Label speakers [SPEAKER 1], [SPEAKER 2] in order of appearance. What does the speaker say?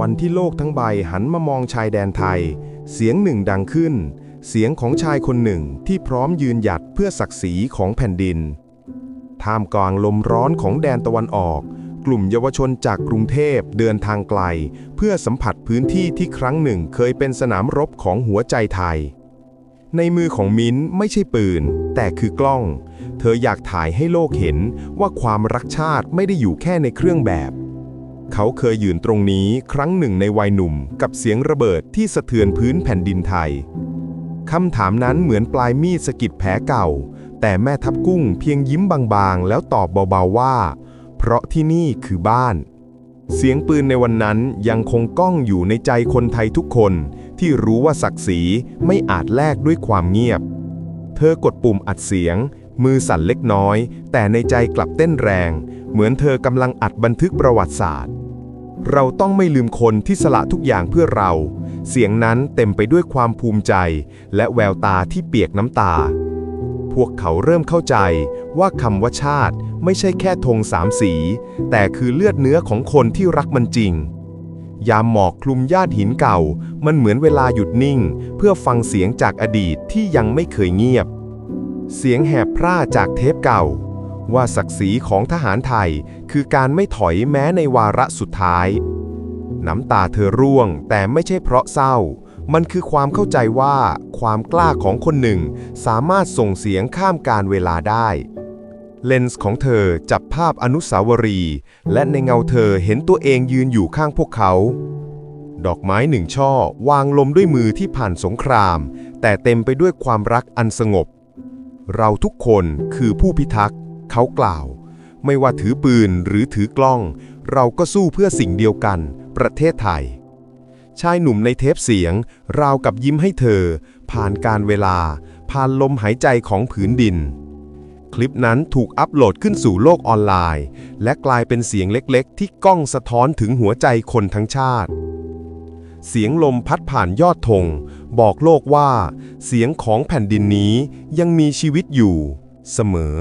[SPEAKER 1] วันที่โลกทั้งใบหันมามองชายแดนไทย เสียงหนึ่งดังขึ้น เสียงของชายคนหนึ่งที่พร้อมยืนหยัดเพื่อศักดิ์ศรีของแผ่นดิน ท่ามกลางลมร้อนของแดนตะวันออก กลุ่มเยาวชนจากกรุงเทพเดินทางไกล เพื่อสัมผัสพื้นที่ที่ครั้งหนึ่งเคยเป็นสนามรบของหัวใจไทย ในมือของมิ้นไม่ใช่ปืน แต่คือกล้อง เธออยากถ่ายให้โลกเห็นว่าความรักชาติไม่ได้อยู่แค่ในเครื่องแบบ เขาเคยยืนตรงนี้ครั้งหนึ่งในวัยหนุ่มกับเสียงระเบิดที่สะเทือนพื้นแผ่นดินไทย คำถามนั้นเหมือนปลายมีดสะกิดแผลเก่า แต่แม่ทับกุ้งเพียงยิ้มบางๆ แล้วตอบเบาๆว่า เพราะที่นี่คือบ้าน เสียงปืนในวันนั้นยังคงก้องอยู่ในใจคนไทยทุกคน ที่รู้ว่าศักดิ์ศรีไม่อาจแลกด้วยความเงียบ เธอกดปุ่มอัดเสียง มือสั่นเล็กน้อย แต่ในใจกลับเต้นแรงเหมือนเธอกำลังอัดบันทึกประวัติศาสตร์ เราต้องไม่ลืมคนที่สละทุกอย่างเพื่อเรา เสียงนั้นเต็มไปด้วยความภูมิใจ และแววตาที่เปียกน้ำตา พวกเขาเริ่มเข้าใจว่าคำว่าชาติไม่ใช่แค่ธงสามสี แต่คือเลือดเนื้อของคนที่รักมันจริง ยามหมอกคลุมญาติหินเก่า มันเหมือนเวลาหยุดนิ่ง เพื่อฟังเสียงจากอดีตที่ยังไม่เคยเงียบ เสียงแหบพร่าจากเทปเก่า ว่าศักดิ์ศรีของทหารไทย คือการไม่ถอยแม้ในวาระสุดท้าย น้ำตาเธอร่วงแต่ไม่ใช่เพราะเศร้า มันคือความเข้าใจว่า ความกล้าของคนหนึ่ง สามารถส่งเสียงข้ามการเวลาได้ เลนส์ของเธอจับภาพอนุสาวรีย์และในเงาเธอเห็นตัวเองยืนอยู่ข้างพวกเขาดอกไม้หนึ่งช่อวางลมด้วยมือที่ผ่านสงคราม แต่เต็มไปด้วยความรักอันสงบ เราทุกคนคือผู้พิทักษ์ เขากล่าว ไม่ว่าถือปืนหรือถือกล้อง เราก็สู้เพื่อสิ่งเดียวกัน ประเทศไทย ชายหนุ่มในเทปเสียง ราวกับยิ้มให้เธอ ผ่านการเวลา ผ่านลมหายใจของผืนดิน คลิปนั้นถูกอัปโหลดขึ้นสู่โลกออนไลน์ และกลายเป็นเสียงเล็กๆ ที่ก้องสะท้อนถึงหัวใจคนทั้งชาติเสียงลมพัดผ่านยอดธงบอกโลกว่า เสียงของแผ่นดินนี้ยังมีชีวิตอยู่ เสมอ